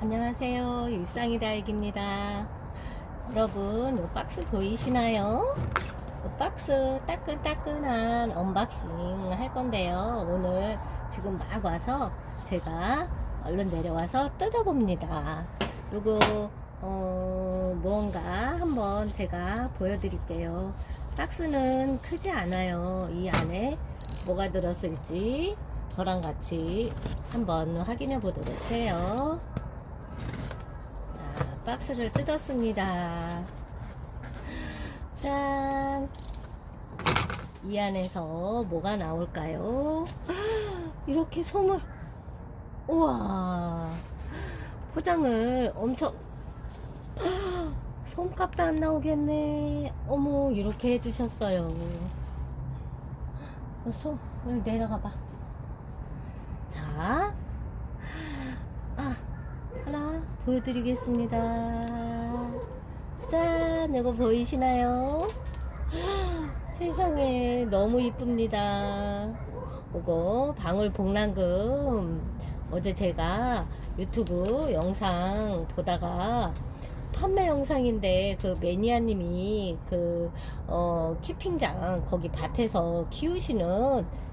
안녕하세요. 일상이 다익입니다. 여러분, 이 박스 보이시나요? 이 박스 따끈따끈한 언박싱 할 건데요. 오늘 지금 막 와서 제가 얼른 내려와서 뜯어봅니다. 요거, 어, 뭔가 한번 제가 보여드릴게요. 박스는 크지 않아요. 이 안에 뭐가 들었을지 저랑 같이 한번 확인해 보도록 해요. 자, 박스를 뜯었습니다. 짠! 이 안에서 뭐가 나올까요? 이렇게 솜을, 우와! 포장을 엄청, 솜값도 안 나오겠네. 어머, 이렇게 해주셨어요. 솜, 여기 내려가 봐. 자, 아, 하나 보여드리겠습니다. 짠, 이거 보이시나요? 세상에 너무 이쁩니다. 이거 방울 복랑금 어제 제가 유튜브 영상 보다가 판매 영상인데 그 매니아님이 그 어, 키핑장 거기 밭에서 키우시는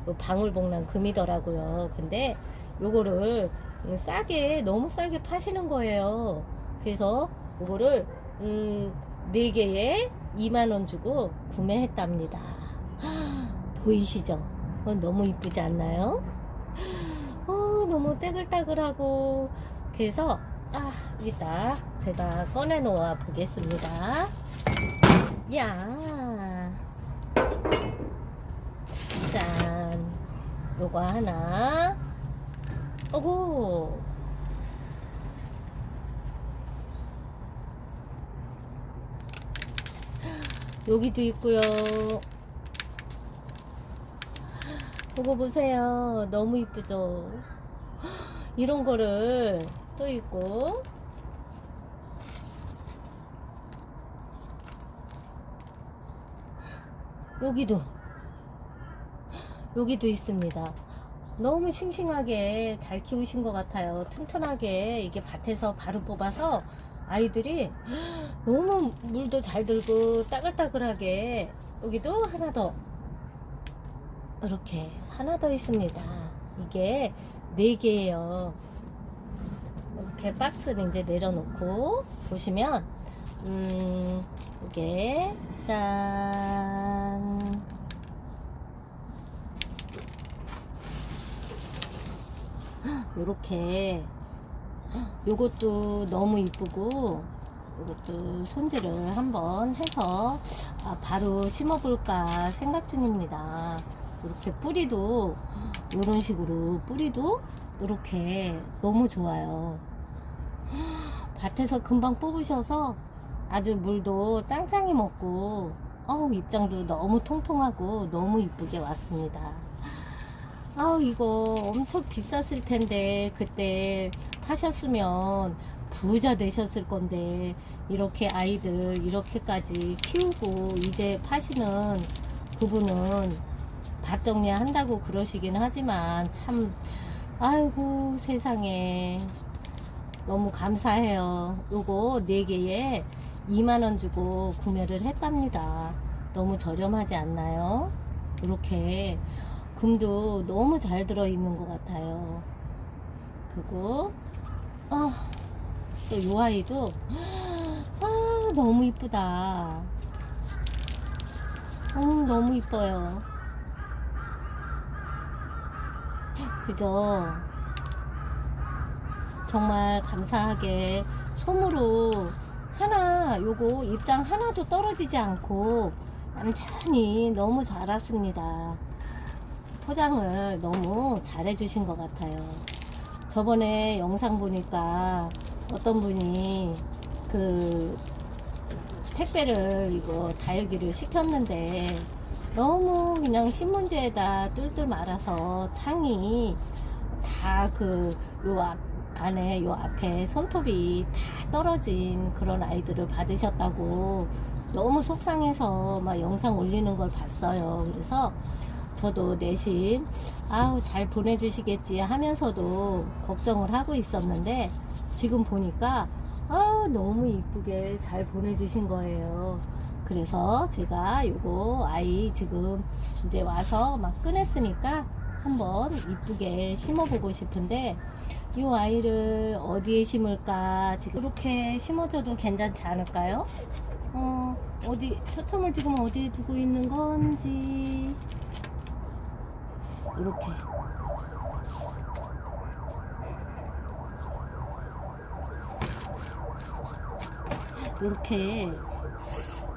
요 방울복랑 금이더라고요. 근데 요거를 싸게 너무 싸게 파시는 거예요. 그래서 요거를 음, 4개에 2만 원 주고 구매했답니다. 보이시죠? 어, 너무 이쁘지 않나요? 어, 너무 떼글따글하고 그래서 아, 이따 제가 꺼내 놓아 보겠습니다. 야. 짠. 요거 하나. 오고. 여기도 있고요. 보고 보세요. 너무 이쁘죠? 이런 거를 또 있고 여기도 여기도 있습니다. 너무 싱싱하게 잘 키우신 것 같아요. 튼튼하게 이게 밭에서 바로 뽑아서 아이들이 너무 물도 잘 들고 따글따글하게 여기도 하나 더 이렇게 하나 더 있습니다. 이게 네 개예요. 이렇게 박스를 이제 내려놓고 보시면 음 이게 짠 요렇게 요것도 너무 이쁘고 요것도 손질을 한번 해서 아, 바로 심어볼까 생각 중입니다. 이렇게 뿌리도 이런 식으로 뿌리도 이렇게 너무 좋아요. 밭에서 금방 뽑으셔서 아주 물도 짱짱이 먹고 어우 입장도 너무 통통하고 너무 이쁘게 왔습니다. 아우 이거 엄청 비쌌을 텐데 그때 파셨으면 부자 되셨을 건데 이렇게 아이들 이렇게까지 키우고 이제 파시는 그분은 밭 정리 한다고 그러시긴 하지만 참 아이고 세상에 너무 감사해요. 요거 4개에 2만원 주고 구매를 했답니다. 너무 저렴하지 않나요? 이렇게 금도 너무 잘 들어있는 것 같아요. 그리고, 아, 또 요 아이도, 아, 너무 이쁘다. 어, 너무 이뻐요. 그죠? 정말 감사하게 솜으로 하나 요거 입장 하나도 떨어지지 않고 얌전히 너무 잘 왔습니다. 포장을 너무 잘 해주신 것 같아요. 저번에 영상 보니까 어떤 분이 그 택배를 이거 다육이를 시켰는데 너무 그냥 신문지에다 뚫뚫 말아서 창이 다 그 요 앞 안에 요 앞에 손톱이 다 떨어진 그런 아이들을 받으셨다고 너무 속상해서 막 영상 올리는 걸 봤어요. 그래서 저도 내심 아우 잘 보내주시겠지 하면서도 걱정을 하고 있었는데 지금 보니까 아 너무 이쁘게 잘 보내주신 거예요. 그래서 제가 요거 아이 지금 이제 와서 막 꺼냈으니까 한번 이쁘게 심어보고 싶은데 이 아이를 어디에 심을까 지금 이렇게 심어줘도 괜찮지 않을까요? 어 어디 초점을 지금 어디에 두고 있는 건지 이렇게 이렇게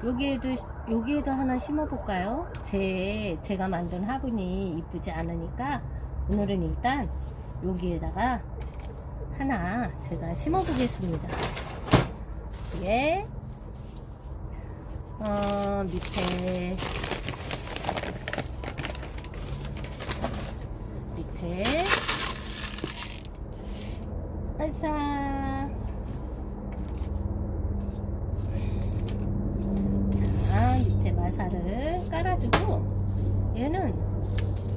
여기에도 여기에도 하나 심어볼까요? 제 제가 만든 화분이 이쁘지 않으니까 오늘은 일단 여기에다가 하나 제가 심어보겠습니다. 이게 어 밑에 밑에 아싸. 자 밑에 마사를 깔아주고 얘는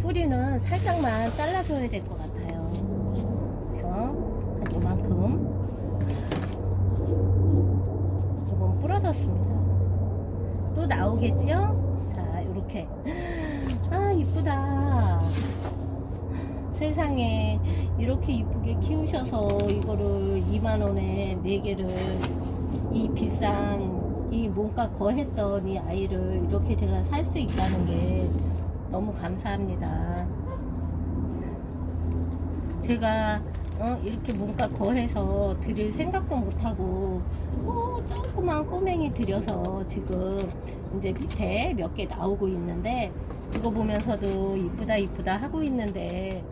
뿌리는 살짝만 잘라줘야 될 것 같아요. 그래서 한 요만큼 조금 부러졌습니다. 또 나오겠죠? 자 이렇게. 아 이쁘다 세상에 이렇게 이쁘게 키우셔서 이거를 2만원에 4개를 이 비싼 이 몸값 거했던 이 아이를 이렇게 제가 살 수 있다는 게 너무 감사합니다. 제가 어, 이렇게 몸값 거해서 드릴 생각도 못하고 어, 조그만 꼬맹이 들여서 지금 이제 밑에 몇 개 나오고 있는데 이거 보면서도 이쁘다 이쁘다 하고 있는데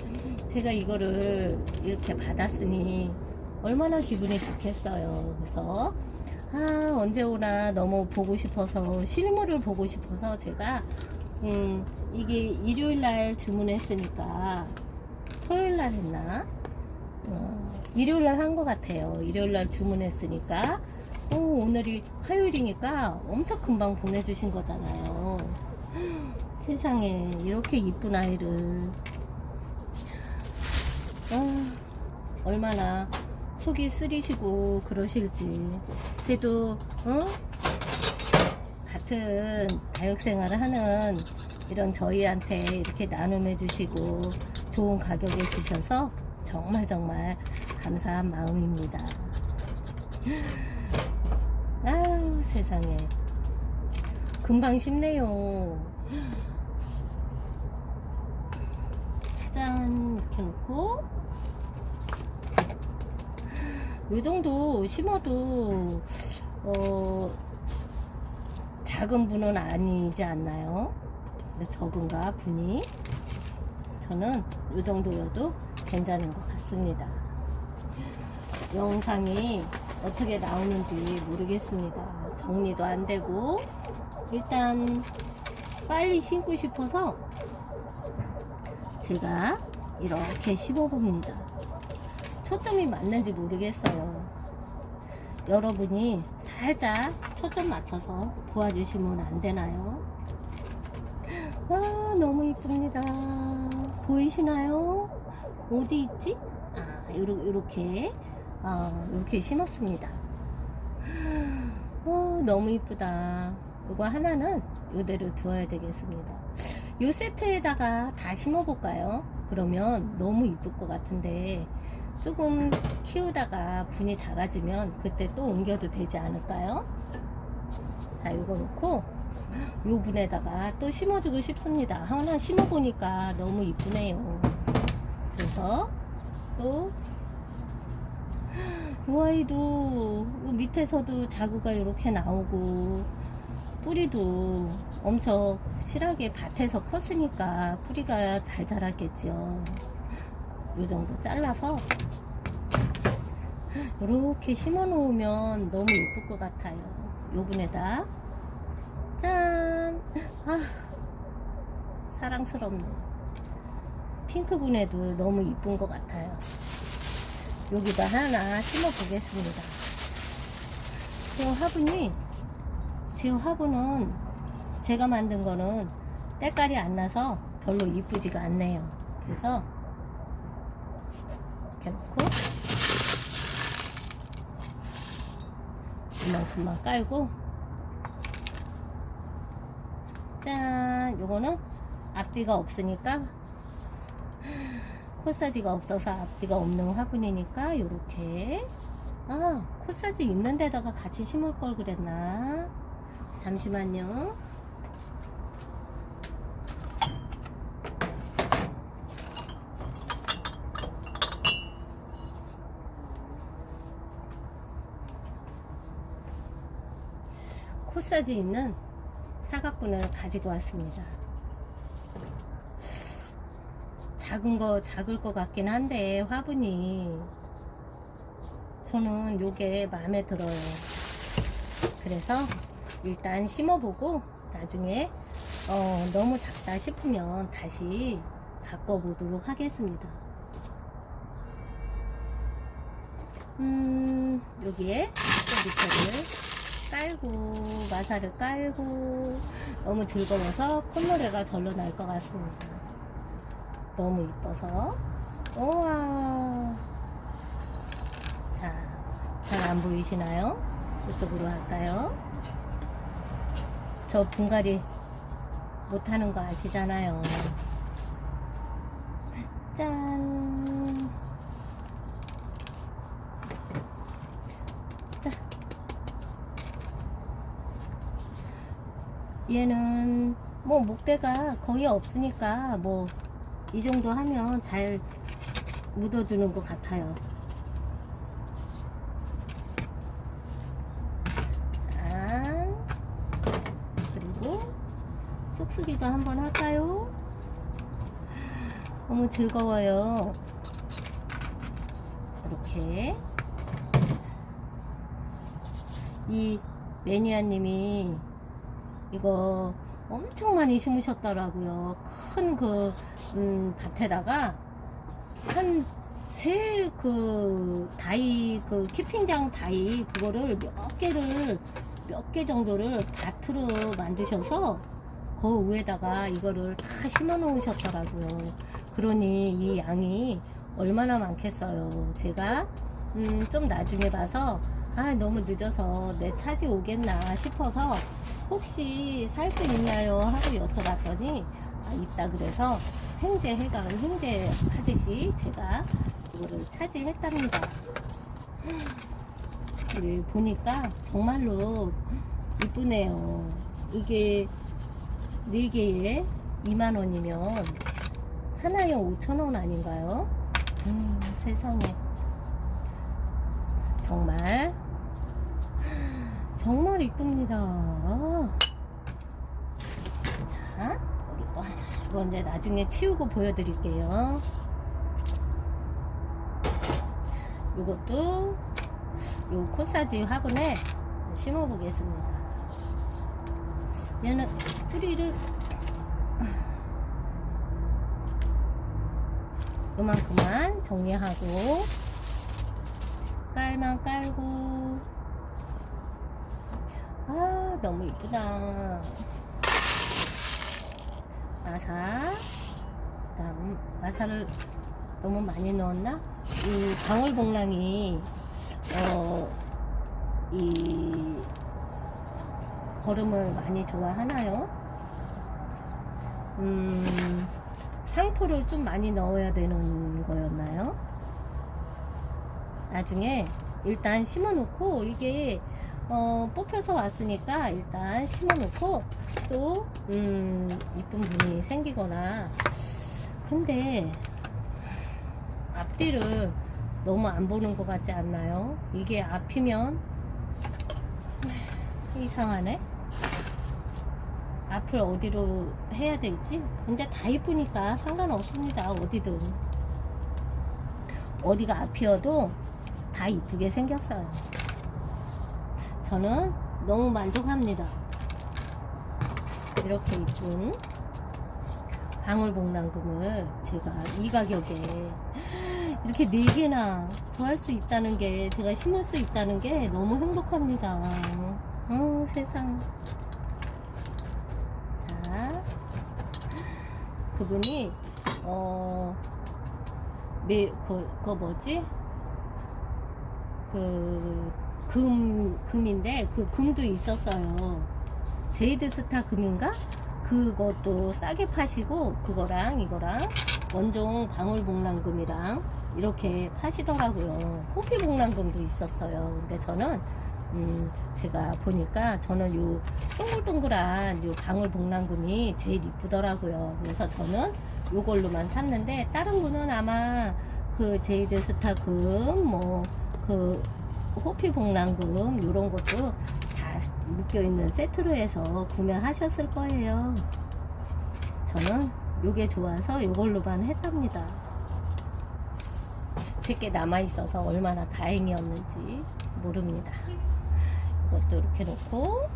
제가 이거를 이렇게 받았으니 얼마나 기분이 좋겠어요. 그래서 아 언제 오나 너무 보고 싶어서 실물을 보고 싶어서 제가 음 이게 일요일 날 주문했으니까 토요일 날 했나? 어, 일요일 날 한 것 같아요. 일요일 날 주문했으니까 어, 오늘이 화요일이니까 엄청 금방 보내주신 거잖아요. 세상에 이렇게 이쁜 아이를 아, 얼마나 속이 쓰리시고 그러실지 그래도 어? 같은 다육생활을 하는 이런 저희한테 이렇게 나눔해 주시고 좋은 가격에 주셔서 정말 정말 감사한 마음입니다. 아유 세상에 금방 심네요. 짠 이렇게 놓고 이 정도 심어도 어 작은 분은 아니지 않나요? 적은가 분이 저는 이 정도여도 괜찮은 것 같습니다. 영상이 어떻게 나오는지 모르겠습니다. 정리도 안 되고 일단 빨리 심고 싶어서 제가 이렇게 심어봅니다. 초점이 맞는지 모르겠어요. 여러분이 살짝 초점 맞춰서 도와주시면 안 되나요? 아, 너무 이쁩니다. 보이시나요? 어디 있지? 아, 요러, 요렇게, 아, 요렇게 심었습니다. 어, 너무 이쁘다. 이거 하나는 요대로 두어야 되겠습니다. 요 세트에다가 다 심어볼까요? 그러면 너무 이쁠 것 같은데, 조금 키우다가 분이 작아지면 그때 또 옮겨도 되지 않을까요? 자, 이거 놓고 요 분에다가 또 심어주고 싶습니다. 하나 심어보니까 너무 이쁘네요. 그래서 또이 아이도 요 밑에서도 자구가 이렇게 나오고 뿌리도 엄청 실하게 밭에서 컸으니까 뿌리가 잘 자랐겠지요. 요 정도 잘라서 이렇게 심어 놓으면 너무 예쁠 것 같아요. 요분에다 짠! 아, 사랑스럽네. 핑크분에도 너무 이쁜 것 같아요. 여기다 하나 심어 보겠습니다. 제 화분이 제 화분은 제가 만든 거는 때깔이 안 나서 별로 이쁘지가 않네요. 그래서 이렇게 놓고 이만큼만 깔고 짠! 요거는 앞뒤가 없으니까 코사지가 없어서 앞뒤가 없는 화분이니까 요렇게. 아 코사지 있는 데다가 같이 심을 걸 그랬나? 잠시만요 코사지 있는 사각분을 가지고 왔습니다. 작은 거 작을 것 같긴 한데 화분이 저는 요게 마음에 들어요. 그래서 일단 심어보고 나중에 어, 너무 작다 싶으면 다시 바꿔보도록 하겠습니다. 음, 여기에 밑에를 깔고 마사를 깔고 너무 즐거워서 콧노래가 절로 날 것 같습니다. 너무 이뻐서 우와 자, 잘 안 보이시나요? 이쪽으로 할까요? 저 분갈이 못하는 거 아시잖아요. 짠. 자. 얘는 뭐 목대가 거의 없으니까 뭐 이 정도 하면 잘 묻어주는 것 같아요. 짠. 그리고 쑥쑥이도 한번 할까요? 너무 즐거워요. 이렇게 이 매니아님이 이거 엄청 많이 심으셨더라고요. 큰그 음, 밭에다가 한세그 다이 그 키핑장 다이 그거를 몇 개를 몇 개 정도를 밭으로 만드셔서 그 위에다가 이거를 다 심어 놓으셨더라고요. 그러니 이 양이 얼마나 많겠어요. 제가 음, 좀 나중에 봐서 아 너무 늦어서 내 차지 오겠나 싶어서 혹시 살 수 있나요 하고 여쭤봤더니 아, 있다 그래서 횡재 해각은 횡재 하듯이 제가 이거를 차지했답니다. 그래 보니까 정말로 이쁘네요. 이게 4개에 2만 원이면 하나에 5천 원 아닌가요? 음, 세상에. 정말 정말 이쁩니다. 자, 여기 또 하나. 이거 이제 나중에 치우고 보여드릴게요. 이것도 요 코사지 화분에 심어 보겠습니다. 얘는 뿌리를 요만큼만 정리하고 깔만 깔고 아 너무 이쁘다 마사 그 다음 마사를 너무 많이 넣었나? 이 방울복랑이 어 이 걸음을 많이 좋아하나요? 음 상토를 좀 많이 넣어야 되는 거였나요? 나중에 일단 심어 놓고 이게 어, 뽑혀서 왔으니까 일단 심어 놓고 또 음, 이쁜 분이 생기거나 근데 앞뒤를 너무 안 보는 것 같지 않나요? 이게 앞이면 이상하네. 앞을 어디로 해야 될지. 근데 다 이쁘니까 상관없습니다. 어디든. 어디가 앞이어도 다 이쁘게 생겼어요. 저는 너무 만족합니다. 이렇게 이쁜 방울복랑금을 제가 이 가격에 이렇게 네 개나 구할 수 있다는 게 제가 심을 수 있다는 게 너무 행복합니다. 어, 세상. 자, 그분이 어, 매, 그, 그 뭐지? 그 금 금인데 그 금도 있었어요. 제이드 스타 금인가? 그것도 싸게 파시고 그거랑 이거랑 원종 방울복랑금이랑 이렇게 파시더라고요. 호피복랑금도 있었어요. 근데 저는 음 제가 보니까 저는 요 동글동글한 요 방울복랑금이 제일 이쁘더라고요. 그래서 저는 요걸로만 샀는데 다른 분은 아마 그 제이드 스타 금, 뭐그 호피 복랑금 이런 것도 다 묶여 있는 세트로 해서 구매하셨을 거예요. 저는 요게 좋아서 요걸로만 했답니다. 제게 남아 있어서 얼마나 다행이었는지 모릅니다. 이것도 이렇게 놓고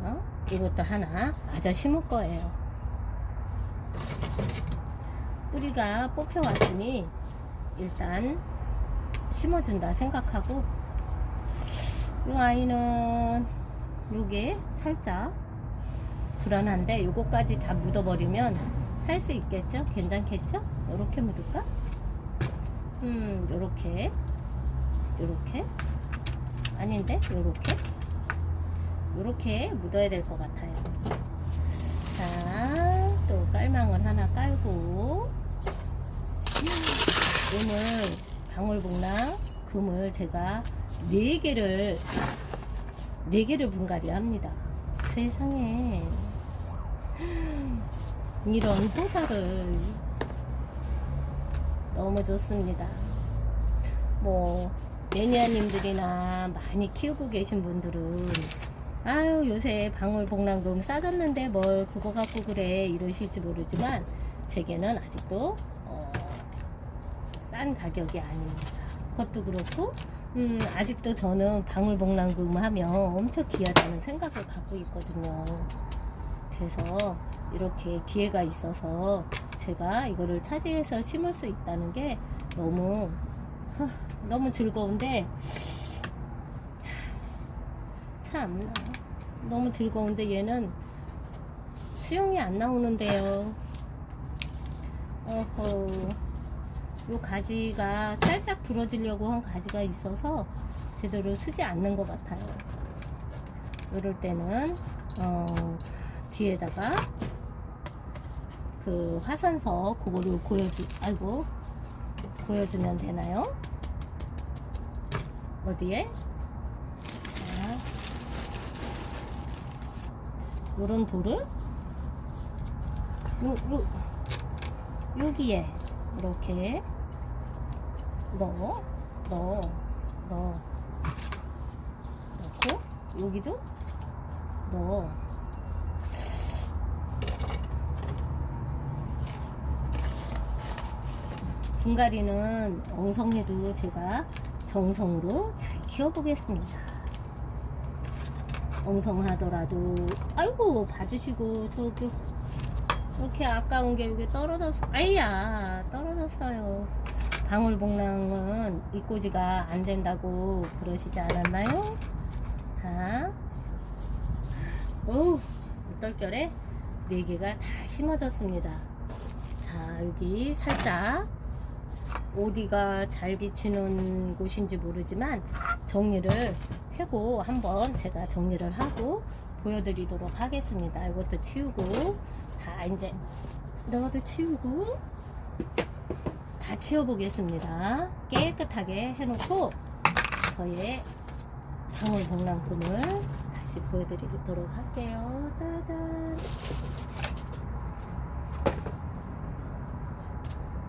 어? 이것도 하나 맞아 심을 거예요. 뿌리가 뽑혀 왔으니 일단 심어준다 생각하고 이 아이는 요게 살짝 불안한데 요거까지 다 묻어버리면 살 수 있겠죠? 괜찮겠죠? 요렇게 묻을까? 음 요렇게 요렇게 아닌데 요렇게 요렇게 묻어야 될 것 같아요 자 또 깔망을 하나 깔고 오늘 방울복랑 금을 제가 네 개를 네 개를 분갈이 합니다. 세상에 이런 호사를 너무 좋습니다. 뭐 매니아님들이나 많이 키우고 계신 분들은 아유 요새 방울복랑금 싸졌는데 뭘 그거 갖고 그래 이러실지 모르지만 제게는 아직도 어, 싼 가격이 아닙니다. 그것도 그렇고 음, 아직도 저는 방울복랑금 하면 엄청 귀하다는 생각을 갖고 있거든요. 그래서 이렇게 기회가 있어서 제가 이거를 차지해서 심을 수 있다는 게 너무 하, 너무 즐거운데 참 너무 즐거운데 얘는 수영이 안 나오는데요. 어허. 요 가지가 살짝 부러지려고 한 가지가 있어서 제대로 쓰지 않는 것 같아요. 이럴 때는 어, 뒤에다가 그 화산석 그거를 보여주 아이고 보여주면 되나요? 어디에? 자, 요런 돌을 요, 요, 여기에 이렇게 넣어, 넣어, 넣어. 넣고, 여기도 넣어. 분갈이는 엉성해도 제가 정성으로 잘 키워보겠습니다. 엉성하더라도, 아이고, 봐주시고, 저기, 이렇게 아까운 게 여기 떨어졌어. 아이야, 떨어졌어요. 방울복랑은 입꼬지가 안 된다고 그러시지 않았나요? 자, 오, 떨결에 네 개가 다 심어졌습니다. 자, 여기 살짝 어디가 잘 비치는 곳인지 모르지만 정리를 해고 한번 제가 정리를 하고 보여드리도록 하겠습니다. 이것도 치우고 다 이제 너도 치우고 다 치워보겠습니다. 깨끗하게 해놓고 저의 방울복랑금을 다시 보여드리도록 할게요. 짜잔.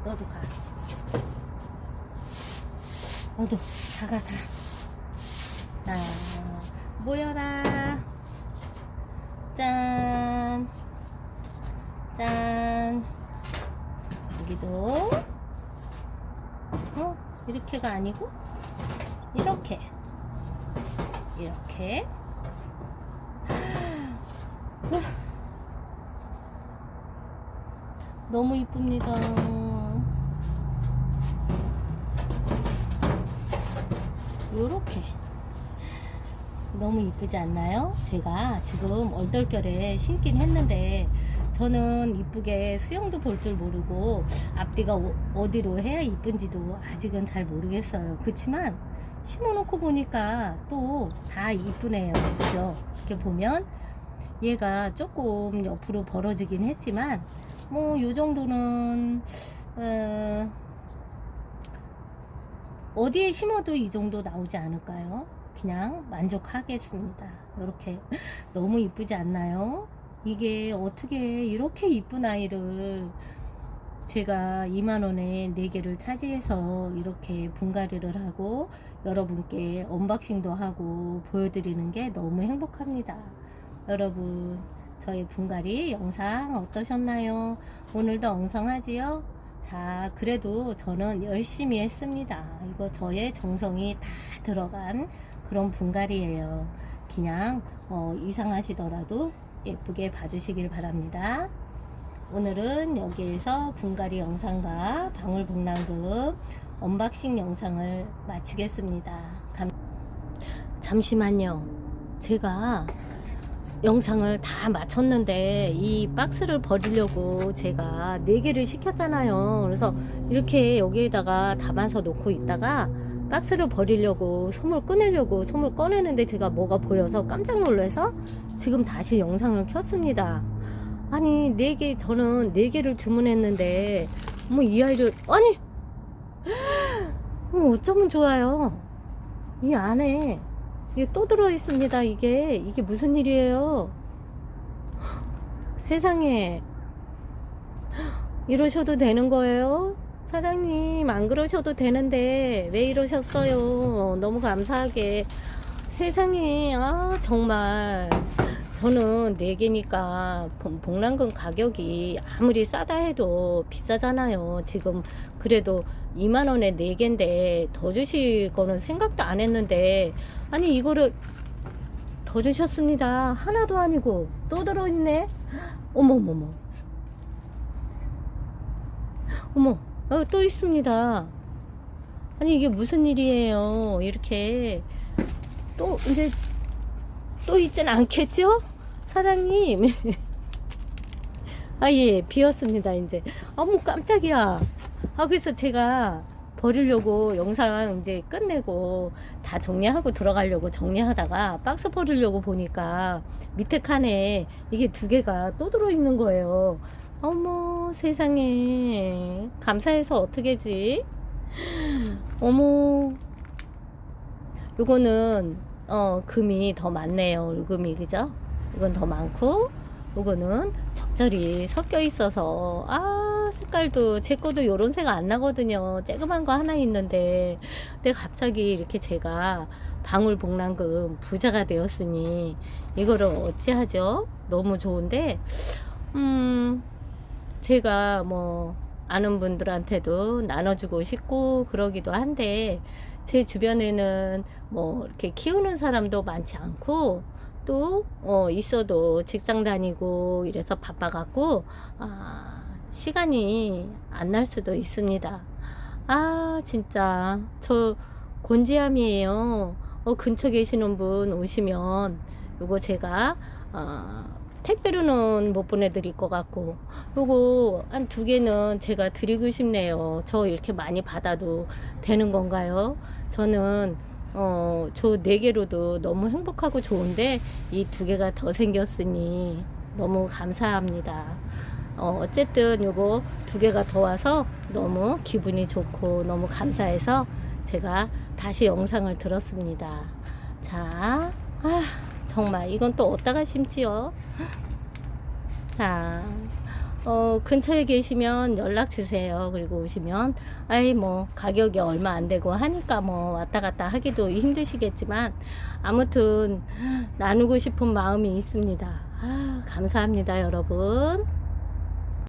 너도 가. 너도 가가 다. 자, 모여라. 짠. 짠. 여기도. 어? 이렇게가 아니고, 이렇게. 이렇게. 너무 이쁩니다. 요렇게. 너무 이쁘지 않나요? 제가 지금 얼떨결에 신긴 했는데 저는 이쁘게 수영도 볼 줄 모르고 앞뒤가 어- 어디로 해야 이쁜지도 아직은 잘 모르겠어요. 그렇지만 심어놓고 보니까 또 다 이쁘네요. 그죠? 이렇게 보면 얘가 조금 옆으로 벌어지긴 했지만 뭐 요 정도는 어, 어디에 심어도 이 정도 나오지 않을까요? 그냥 만족하겠습니다. 이렇게 너무 이쁘지 않나요? 이게 어떻게 이렇게 이쁜 아이를 제가 2만원에 4개를 차지해서 이렇게 분갈이를 하고 여러분께 언박싱도 하고 보여드리는 게 너무 행복합니다. 여러분, 저의 분갈이 영상 어떠셨나요? 오늘도 엉성하지요? 자, 그래도 저는 열심히 했습니다. 이거 저의 정성이 다 들어간 그런 분갈이에요. 그냥 어, 이상하시더라도 예쁘게 봐주시길 바랍니다. 오늘은 여기에서 분갈이 영상과 방울복랑금 언박싱 영상을 마치겠습니다. 감... 잠시만요. 제가 영상을 다 마쳤는데 이 박스를 버리려고 제가 4개를 시켰잖아요. 그래서 이렇게 여기에다가 담아서 놓고 있다가 박스를 버리려고 솜을 꺼내려고 솜을 꺼내는데 제가 뭐가 보여서 깜짝 놀라서 지금 다시 영상을 켰습니다. 아니 네 개 저는 네 개를 주문했는데 뭐 이 아이를 아니! 어, 어쩌면 좋아요? 이 안에 이게 또 들어 있습니다 이게. 이게 무슨 일이에요? 세상에. 이러셔도 되는 거예요 사장님 안 그러셔도 되는데 왜 이러셨어요 너무 감사하게 세상에 아 정말 저는 4개니까 복랑금 가격이 아무리 싸다 해도 비싸잖아요. 지금 그래도 2만원에 4개인데 더 주실 거는 생각도 안 했는데 아니 이거를 더 주셨습니다. 하나도 아니고 또 들어있네. 어머머머. 어머, 어, 또 있습니다. 아니 이게 무슨 일이에요. 이렇게 또 이제 또 있진 않겠죠? 사장님. 아, 예, 비었습니다, 이제. 아, 뭐 깜짝이야. 아, 그래서 제가 버리려고 영상 이제 끝내고 다 정리하고 들어가려고 정리하다가 박스 버리려고 보니까 밑에 칸에 이게 두 개가 또 들어있는 거예요. 어머, 세상에. 감사해서 어떻게지? 어머. 요거는 어, 금이 더 많네요. 울금이, 그죠? 이건 더 많고, 이거는 적절히 섞여 있어서, 아, 색깔도, 제 거도 요런 색 안 나거든요. 쬐그만 거 하나 있는데, 근데 갑자기 이렇게 제가 방울복랑금 부자가 되었으니, 이거를 어찌하죠? 너무 좋은데, 음, 제가 뭐, 아는 분들한테도 나눠주고 싶고, 그러기도 한데, 제 주변에는 뭐 이렇게 키우는 사람도 많지 않고 또 어, 있어도 직장 다니고 이래서 바빠갖고 아, 시간이 안 날 수도 있습니다. 아 진짜 저 곤지암이에요. 어, 근처 계시는 분 오시면 요거 제가 어, 택배로는 못 보내드릴 것 같고. 요거 한 두 개는 제가 드리고 싶네요. 저 이렇게 많이 받아도 되는 건가요? 저는 어, 저 네 개로도 너무 행복하고 좋은데 이 두 개가 더 생겼으니 너무 감사합니다. 어, 어쨌든 요거 두 개가 더 와서 너무 기분이 좋고 너무 감사해서 제가 다시 영상을 들었습니다. 자 아, 정말 이건 또 어디다가 심지요? 자, 어, 근처에 계시면 연락 주세요. 그리고 오시면, 아이, 뭐, 가격이 얼마 안 되고 하니까 뭐, 왔다 갔다 하기도 힘드시겠지만, 아무튼, 나누고 싶은 마음이 있습니다. 아, 감사합니다, 여러분.